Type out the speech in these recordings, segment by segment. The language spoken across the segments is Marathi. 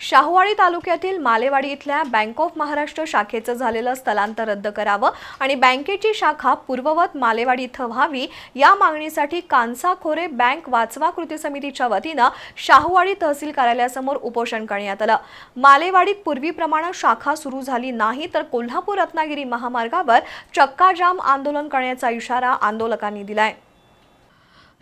शाहूवाडी तालुक्यातील मालेवाडी इथल्या बँक ऑफ महाराष्ट्र शाखेचं झालेलं स्थलांतर रद्द करावं आणि बँकेची शाखा पूर्ववत मालेवाडी इथं व्हावी या मागणीसाठी कांसा खोरे बँक वाचवा कृती समितीच्या वतीनं शाहूवाडी तहसील कार्यालयासमोर उपोषण करण्यात आलं. मालेवाडीत पूर्वीप्रमाणे शाखा सुरू झाली नाही तर कोल्हापूर रत्नागिरी महामार्गावर चक्काजाम आंदोलन करण्याचा इशारा आंदोलकांनी दिलाय.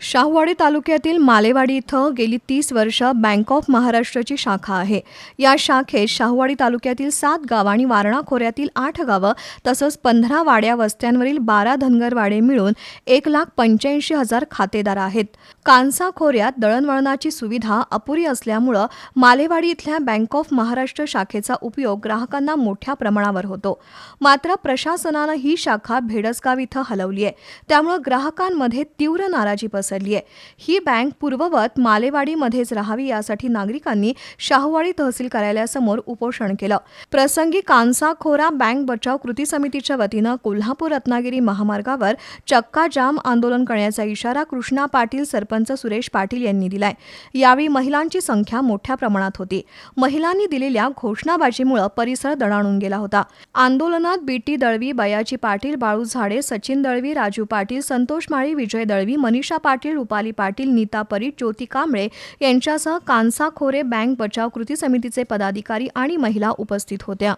शाहूवाडी तालुक्यातील मालेवाडी इथं गेली तीस वर्ष बँक ऑफ महाराष्ट्राची शाखा आहे. या शाखेत शाहूवाडी तालुक्यातील सात गावं आणि वारणा खोऱ्यातील आठ गावं तसंच पंधरा वाड्या वस्त्यांवरील बारा धनगरवाडे मिळून एक लाख पंच्याऐंशी हजार खातेदार आहेत. कांसा खोऱ्यात दळणवळणाची सुविधा अपुरी असल्यामुळं मालेवाडी इथल्या बँक ऑफ महाराष्ट्र शाखेचा उपयोग ग्राहकांना मोठ्या प्रमाणावर होतो. मात्र प्रशासनानं ही शाखा भेडसगाव इथं हलवली आहे त्यामुळं ग्राहकांमध्ये तीव्र नाराजी पसरली. आहे. ही बँक पूर्ववत मालेवाडीमध्येच राहावी यासाठी नागरिकांनी शाहूवाडी तहसील कार्यालयासमोर उपोषण केलं. प्रसंगी कांसाखोरा बँक बचाव कृती समितीच्या वतीनं कोल्हापूर रत्नागिरी महामार्गावर चक्का जाम आंदोलन करण्याचा इशारा कृष्णा पाटील सरपंच सुरेश पाटील यांनी दिलाय. यावेळी महिलांची संख्या मोठ्या प्रमाणात होती. महिलांनी दिलेल्या घोषणाबाजीमुळे परिसर दणाणून गेला होता. आंदोलनात बीटी दळवी बयाची पाटील बाळू झाडे सचिन दळवी राजू पाटील संतोष माळी विजय दळवी मनीषा पाटील रुपाली पाटील नीता परीट ज्योती कांबळे यांच्यासह कांसाखोरे बँक बचाव कृती समितीचे पदाधिकारी आणि महिला उपस्थित होत्या.